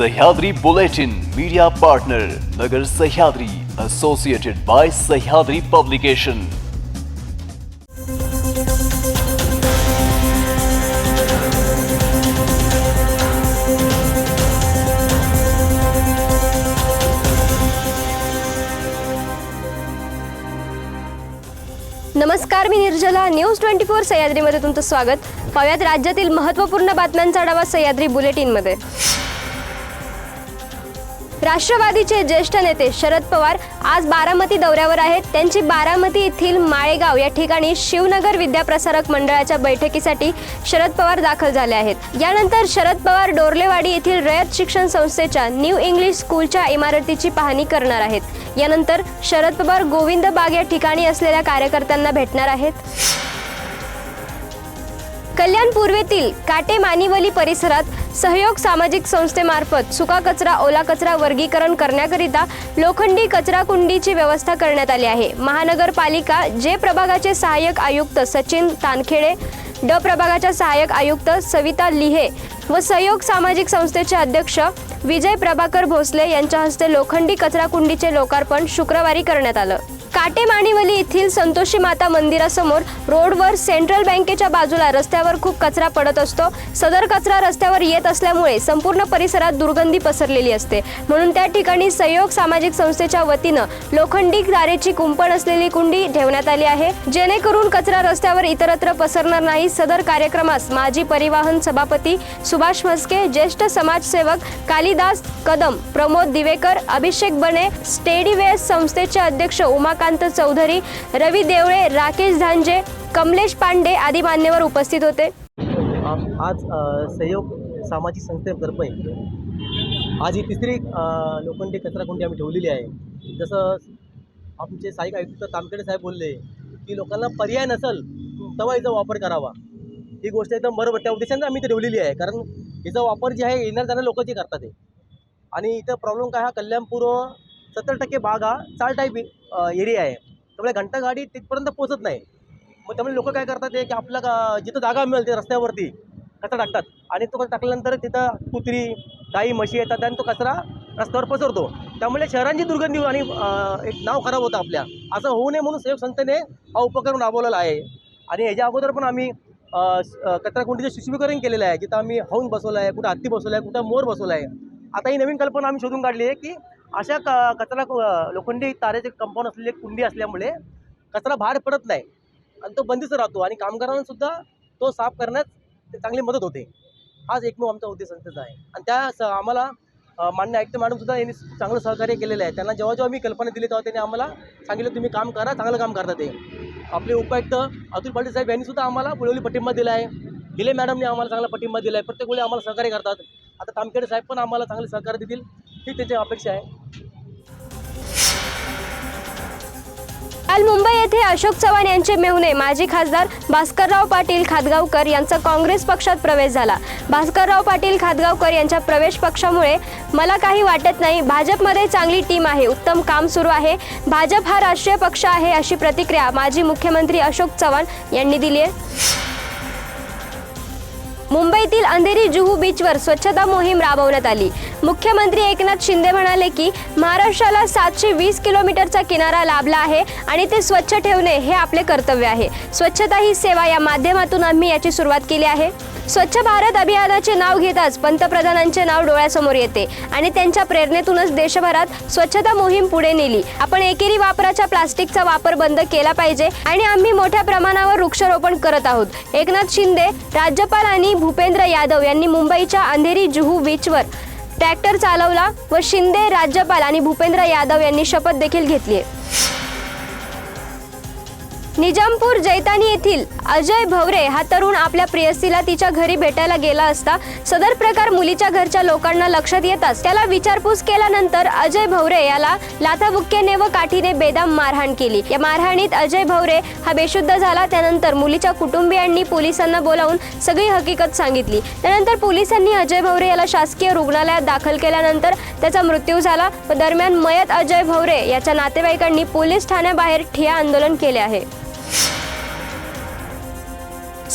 Sahyadri Bulletin media partner Nagar Sahyadri associated by Sahyadri publication नमस्कार मी Nirjala. News twenty four सह्याद्रीमध्ये तुमचं स्वागत. पाहुयात राज्यातील महत्त्वपूर्ण बातम्यांचा आढावा सह्याद्री बुलेटिनमध्ये. राष्ट्रवादीचे ज्येष्ठ नेते शरद पवार आज बारामती दौऱ्यावर आहेत. त्यांची बारामती येथील माळेगाव या ठिकाणी शिवनगर विद्याप्रसारक मंडळाच्या बैठकीसाठी शरद पवार दाखल झाले आहेत. यानंतर शरद पवार डोरलेवाडी येथील रयत शिक्षण संस्थेच्या न्यू इंग्लिश स्कूलच्या इमारतीची पाहणी करणार आहेत. यानंतर शरद पवार गोविंद बाग या ठिकाणी असलेल्या कार्यकर्त्यांना भेटणार आहेत. कल्याण पूर्वेतील काटे मानिवली परिसरात सहयोग सामाजिक संस्थेमार्फत सुका कचरा ओला कचरा वर्गीकरण करण्याकरिता लोखंडी कचरा कुंडीची व्यवस्था करण्यात आली आहे. महानगरपालिका जे प्रभागाचे सहाय्यक आयुक्त सचिन तानखेडे ड प्रभागाच्या सहाय्यक आयुक्त सविता लिहे व सहयोग सामाजिक संस्थेचे अध्यक्ष विजय प्रभाकर भोसले यांच्या हस्ते लोखंडी कचरा कुंडीचे लोकार्पण शुक्रवारी करण्यात आलं. काटेमाणीवली येथील संतोषी माता मंदिरासमोर रोडवर सेंट्रल बँकेच्या बाजूला रस्त्यावर खूप कचरा पडत असतो. सदर कचरा रस्त्यावर येत असल्यामुळे संपूर्ण परिसरात दुर्गंधी पसरलेली असते. म्हणून त्या ठिकाणी सहयोग सामाजिक संस्थेच्या वतीनं लोखंडी दारेची कुंपण असलेली कुंडी ठेवण्यात आली आहे. जेणेकरून कचरा रस्त्यावर इतरत्र पसरणार नाही सदर कार्यक्रमास माजी परिवहन सभापती सुभाष म्हस्के ज्येष्ठ समाजसेवक कालिदास कदम प्रमोद दिवेकर अभिषेक बने स्टेडीवेस संस्थेचे अध्यक्ष उमा उमाकांत चौधरी रवी देवळे राकेश झांजे कमलेश पांडे आदी मान्यवर उपस्थित होते. आज सहयोग सामाजिक संस्थेतर्फे आज ही तिसरी लोखंडी कचरा कुंडी आम्ही ठेवलेली आहे. जसं आमचे साईक आयुक्त तामकडे साहेब बोलले की लोकांना पर्याय नसेल तेव्हा याचा वापर करावा. ही गोष्ट एकदम बरोबर त्या उद्देशाने आम्ही ती ठेवलेली आहे. कारण हिचा वापर जे आहे येणार जाणार लोक जे करतात ते. आणि इथं प्रॉब्लेम काय हा कल्याणपूर्व सत्तर टक्के भाग हा चाल टाईप एरिया आहे. त्यामुळे घंटा गाडी तिथपर्यंत पोहोचत नाही. मग त्यामुळे लोक काय करतात ते की आपला जिथं जागा मिळते रस्त्यावरती कचरा टाकतात. आणि तो कचरा टाकल्यानंतर तिथं कुत्री गाई म्हशी येतात आणि तो कचरा रस्त्यावर पसरतो. त्यामुळे शहरांची दुर्गंधी आणि एक नाव खराब होतं आपल्या. असं होऊ नये म्हणून सेवक संस्थेने हा उपक्रम राबवलेला आहे. आणि ह्याच्या अगोदर पण आम्ही कचराकुंडीचं स- केलेलं आहे. जिथं आम्ही हौन बसवलं आहे कुठं हत्ती बसवलं आहे कुठं मोर बसवलं आहे. आता ही नवीन कल्पना आम्ही शोधून काढली आहे की अशा क कचरा लोखंडी तारेचे कंपाऊंड असलेली एक कुंडी असल्यामुळे कचरा बाहेर पडत नाही. आणि तो बंदिस्त राहतो आणि कामगारांनासुद्धा तो साफ करण्यात ते चांगली मदत होते. हाच एकमेव आमचा उद्देश संस्थेचा आहे. आणि त्या स आम्हाला मान्य आयुक्त मॅडमसुद्धा यांनी चांगलं सहकार्य केलेलं आहे. त्यांना जेव्हा जेव्हा मी कल्पना दिली तेव्हा त्यांनी आम्हाला सांगितलं तुम्ही काम करा चांगलं काम करता ते. आपले उपायुक्त अतुल पाटील साहेब यांनी सुद्धा आम्हाला पुळवली पाठिंबा दिला आहे. दिले मॅडमने आम्हाला चांगला पाठिंबा दिला आहे. प्रत्येक वेळी आम्हाला सहकार्य करतात. आता तामखेडे साहेब पण आम्हाला चांगले सहकार्य देतील. ही त्याची अपेक्षा आहे. काल मुंबई येथे अशोक चव्हाण यांचे मेहुणे माजी खासदार भास्करराव पाटील खादगावकर यांचा काँग्रेस पक्षात प्रवेश झाला. भास्करराव पाटील खादगावकर यांच्या प्रवेश पक्षामुळे मला काही वाटत नाही भाजपमध्ये चांगली टीम आहे उत्तम काम सुरू आहे. भाजप हा राष्ट्रीय पक्ष आहे अशी प्रतिक्रिया माजी मुख्यमंत्री अशोक चव्हाण यांनी दिली आहे. मुंबईतील अंधेरी जुहू बीचवर स्वच्छता मोहीम राबवण्यात आली. मुख्यमंत्री एकनाथ शिंदे म्हणाले की महाराष्ट्राला सातशे वीस किलोमीटरचा किनारा लाभला आहे आणि ते स्वच्छ ठेवणे हे आपले कर्तव्य आहे. स्वच्छता ही सेवा या माध्यमातून आम्ही याची सुरुवात केली आहे. स्वच्छ भारत अभियानाचे नाव घेताच पंतप्रधानांचे नाव डोळ्यासमोर येते आणि त्यांच्या प्रेरणेतूनच देशभरात स्वच्छता मोहीम पुढे नेली. आपण एकेरी वापराच्या प्लास्टिकचा वापर बंद केला पाहिजे आणि आम्ही मोठ्या प्रमाणावर वृक्षारोपण करत आहोत. एकनाथ शिंदे राज्यपाल आणि भूपेंद्र यादव यांनी मुंबईच्या अंधेरी जुहू बीचवर ट्रॅक्टर चालवला व शिंदे राज्यपाल आणि भूपेंद्र यादव यांनी शपथ देखील घेतली आहे. निजामपूर जैतानी येथील अजय भवरे हा तरुण आपल्या प्रियसीला तिच्या घरी भेटायला गेला असता सदर प्रकार मुलीच्या घरच्या लोकांना लक्षात येताच त्याला विचारपूस केल्यानंतर अजय भवरे याला लाथाबुक्क्याने व काठीने बेदाम मारहाण केली. या मारहाणीत अजय भवरे हा बेशुद्ध झाला. त्यानंतर मुलीच्या कुटुंबियांनी पोलिसांना बोलावून सगळी हकीकत सांगितली. त्यानंतर पोलिसांनी अजय भवरे याला शासकीय रुग्णालयात दाखल केल्यानंतर त्याचा मृत्यू झाला. व दरम्यान मयत अजय भवरे याच्या नातेवाईकांनी पोलीस ठाण्याबाहेर ठिया आंदोलन केले आहे.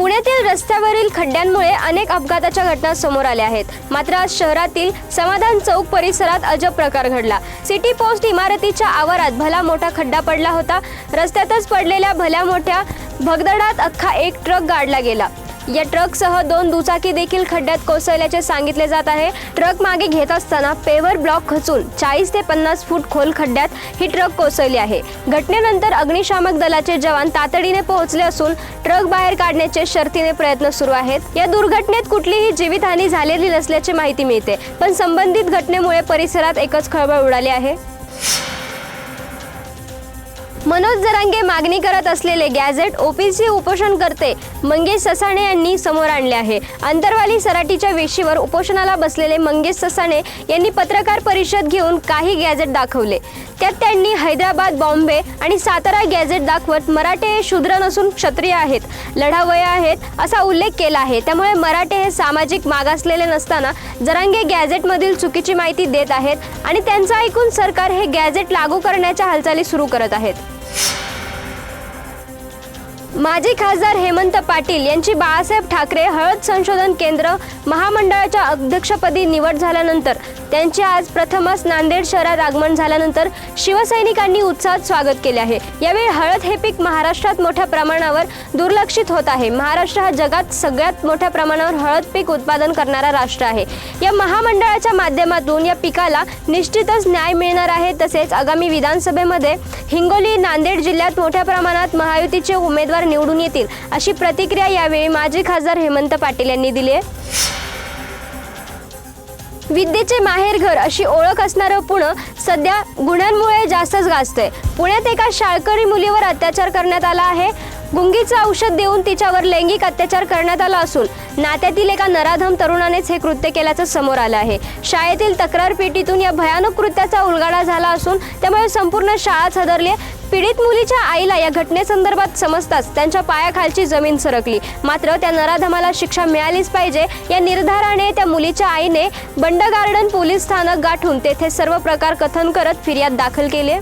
पुण्यातील रस्त्यावरील खड्ड्यांमुळे अनेक अपघाताच्या घटना समोर आल्या आहेत. मात्र आज शहरातील समाधान चौक परिसरात अजब प्रकार घडला. सिटी पोस्ट इमारतीच्या आवारात भला मोठा खड्डा पडला होता. रस्त्यातच पडलेल्या भल्या मोठ्या भगदडात अख्खा एक ट्रक गाडला गेला. या ट्रकसह दोन दुचाकी देखील खड्ड्यात कोसळल्याचे सांगितले जात आहे. ट्रक मागे घेत असताना पेवर ब्लॉक खचून चाळीस ते पन्नास फूट खोल खड्ड्यात ही ट्रक कोसळली आहे. घटनेनंतर अग्निशामक दलाचे जवान तातडीने पोहोचले असून ट्रक बाहेर काढण्याचे शर्तीने प्रयत्न सुरू आहेत. या दुर्घटनेत कुठलीही जीवितहानी झालेली नसल्याची माहिती मिळते पण संबंधित घटनेमुळे परिसरात एकच खळबळ उडाली आहे. मनोज जरांगे मागणी करत असलेले गॅझेट ओपीसी उपोषणकर्ते मंगेश ससाणे यांनी समोर आणले आहे. अंतरवाली सराटीच्या वेशीवर उपोषणाला बसलेले मंगेश ससाणे यांनी पत्रकार परिषद घेऊन काही गॅझेट दाखवले. त्यात त्यांनी हैदराबाद बॉम्बे आणि सातारा गॅझेट दाखवत मराठे हे शूद्र नसून क्षत्रिय आहेत लढावया आहेत असा उल्लेख केला आहे. त्यामुळे मराठे हे सामाजिक मागासलेले नसताना जरांगे गॅझेटमधील चुकीची माहिती देत आहेत आणि त्यांचं ऐकून सरकार हे गॅझेट लागू करण्याच्या हालचाली सुरू करत आहेत. माजी खासदार हेमंत पाटील यांची बाळासाहेब ठाकरे हळद संशोधन केंद्र महामंडळाच्या अध्यक्षपदी निवड झाल्यानंतर त्यांचे आज प्रथमच नांदेड शहरात आगमन झाल्यानंतर शिवसैनिकांनी उत्साहात स्वागत केले आहे. यावेळी हळद हे पीक महाराष्ट्रात मोठ्या प्रमाणावर दुर्लक्षित होत आहे. महाराष्ट्र हा जगात सगळ्यात मोठ्या प्रमाणावर हळद पीक उत्पादन करणारा राष्ट्र आहे. या महामंडळाच्या माध्यमातून या पिकाला निश्चितच न्याय मिळणार आहे. तसेच आगामी विधानसभेमध्ये हिंगोली नांदेड जिल्ह्यात मोठ्या प्रमाणात महायुतीचे उमेदवार निवडून येतील अशी प्रतिक्रिया यावेळी माजी खासदार हेमंत पाटील यांनी दिली आहे. विद्येचे माहेरघर अशी ओळख असणारं पुणे सध्या गुन्ह्यांमुळे जास्तच गाजतंय. पुण्यात एका शाळकरी मुलीवर अत्याचार करण्यात आला आहे. गुंगीचं औषध देऊन तिच्यावर लैंगिक अत्याचार करण्यात आला असून नात्यातील एका नराधम तरुणानेच हे कृत्य केल्याचं समोर आलं आहे. शाळेतील तक्रार पेटीतून या भयानक कृत्याचा उलगाडा झाला असून त्यामुळे संपूर्ण शाळाच हदरली पीडित मुलीच्या आईला या घटनेसंदर्भात समजताच त्यांच्या पायाखालची जमीन सरकली. मात्र त्या नराधमाला शिक्षा मिळालीच पाहिजे या निर्धाराने त्या मुलीच्या आईने बंड गार्डन पोलीस स्थानक गाठून तेथे सर्व प्रकार कथन करत फिर्याद दाखल केली.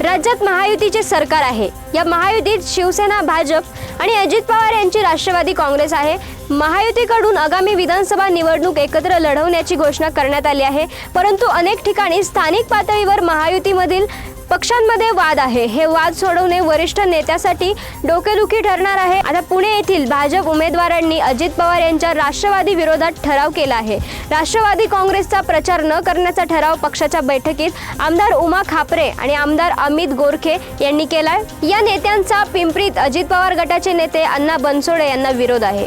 राज्यात महायुतीचे सरकार आहे. या महायुतीत शिवसेना भाजप आणि अजित पवार यांची राष्ट्रवादी काँग्रेस आहे. महायुतीकडून आगामी विधानसभा निवडणूक एकत्र लढवण्याची घोषणा करण्यात आली आहे. परंतु अनेक ठिकाणी स्थानिक पातळीवर महायुतीमधील पक्षांमध्ये वाद आहे. हे वाद सोडवणे वरिष्ठ नेत्यासाठी डोकेदुखी ठरणार आहे. आता पुणे येथील भाजप उमेदवारांनी अजित पवार यांच्या राष्ट्रवादी विरोधात ठराव केला आहे. राष्ट्रवादी काँग्रेसचा प्रचार न करण्याचा ठराव पक्षाच्या बैठकीत आमदार उमा खापरे आणि आमदार अमित गोरखे यांनी केलाय. या नेत्यांचा पिंपरीत अजित पवार गटाचे नेते अण्णा बनसोडे यांना विरोध आहे.